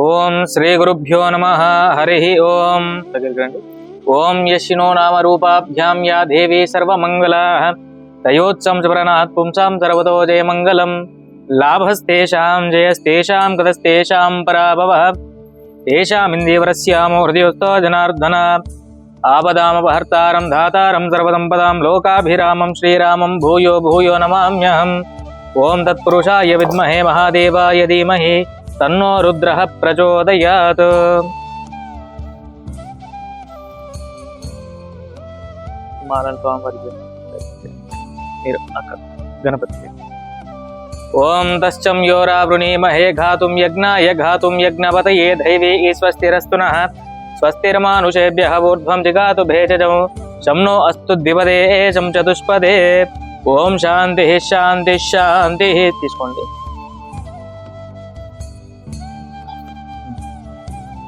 ఓం శ్రీ గురుభ్యో నమ హరి ఓం దగ్గరికి రండి ఓం యశినో నామ రూపాభ్యాం యా దేవి సర్వమంగళ తయోత్సం స్మరణాత్ పుంసాం సర్వతో జయమంగళం లాభస్తేషాం జయస్తేషాం కథస్తేషాం పరాభవ తేషామిందీవరస్యామో హృదయోస్తో జనార్దన ఆపదామపహర్తారం ధాతారం సర్వసంపదాం లోకాభిరామం శ్రీరామం భూయో భూయో నమామ్యహం ఓం తత్పురుషాయ విద్మహే మహాదేవాయ ధీమహి తన్నో రుద్ర ప్రచోదయాత్ మాలను స్వామివారికి మీరు అక్కడ గణపతి ఓం తశ్చం యోరావృణీమహే ఘాతుం యజ్ఞాయ ఘాతుం యజ్ఞపతయే దైవీ స్వస్తిరస్తు నః స్వస్తిర్మానుషేభ్యः ఊర్ధ్వం జిగాతు భేజజం శం నో అస్తు ద్విపదే శం చతుష్పదే ఓం శాంతి శాంతి శాంతి తీసుకోండి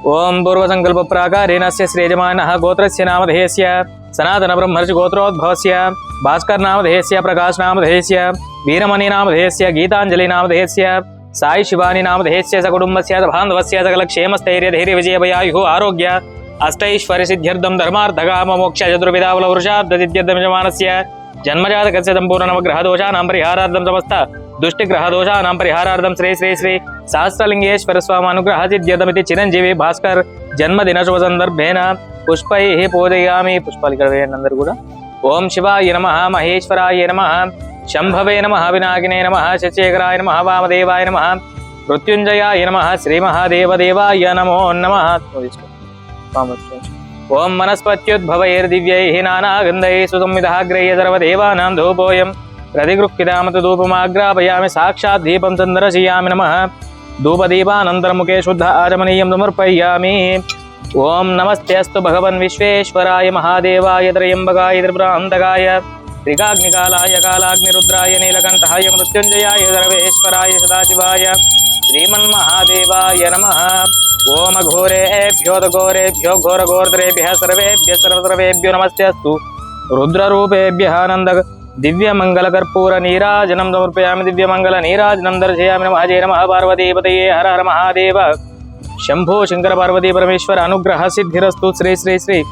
ओम पूर्वसंकल्प प्राकारेण से सृजमान गोत्र नामधेयस्य सनातन ब्रह्मर्षि गोत्रोद्भवस्य, भास्कर नामधेयस्य प्रकाश नामधेयस्य वीरमणि नामधेयस्य गीतांजलि नामधेयस्य साई शिवानी नामधेयस्य सकुटुम्बस्य बान्धवस्य सकलक्षेमस्थैर्य धैर्य विजयभयायुः आरोग्य अष्टैश्वर्य सिद्ध्यर्थम धर्मार्थकाम मोक्ष चतुर्विधावल वृषार्धदिद्यदमजमानस्य जन्मजातकस्य सम्पूर्णनवग्रहदोषाणां परिहारार्थम समस्त दुष्ट ग्रहदोषाण परहारार्थम श्री श्री श्री सहस्रलिंगेश्वर स्वामी अनुग्रह सिद्ध्यतमी चिरंजीवी भास्कर जन्मदिन शुभ सदर्भेन पुष्प पूजया पुष्पलिंदर ओम शिवाय नम, महेश्वराय नम शंभवे नम विनाने नम शशेखराय नम, वामदेवाय नम मृत्युंजयाय नम श्री महादेवदेवाय नमो नम। ओं वनस्पत्युद्भवैर्दिव्यै नानागंध सुसंविधाग्रह्य सर्वेवा धूपोयम प्रतिगृह्यतामत धूपमाग्रापयामि साक्षात् दीपं नमः। धूपदीपानन्तरमुखे शुद्ध आचमनीयं समर्पयामि ॐ नमस्ते अस्तु भगवन् विश्वेश्वराय, महादेवाय, त्र्यम्बकाय, त्रिपुरान्तकाय, त्रिकाग्निकालाय, कालाग्निरुद्राय नीलकण्ठाय मृत्युञ्जयाय, सर्वेश्वराय, सदाशिवाय, श्रीमन्महादेवाय नमः। ओम घोरेभ्यो घोरेभ्यो घोरघोरतरेभ्यः सर्वेभ्यः सर्वसर्वेभ्यो, नमस्ते अस्तु। रुद्ररूपेभ्यः नन्द दिव्यमङ्गलकर्पूर नीराजनं समर्पयामि दिव्यमङ्गल नीराजनं दर्शयामि नमः। जय नमः पार्वतीपतये, हर हर महादेव। पार्वती परमेश्वर, अनुग्रह सिद्धिरस्तु। श्री श्री श्री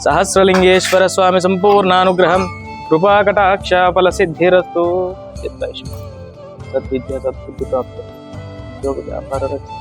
सहस्रलिङ्गेश्वर स्वामी सम्पूर्णानुग्रहं। कृपाकटाक्ष फलसिद्धिरस्तु सद्विद्या, सद्बुद्धि प्राप्त। योग व्यापार रचना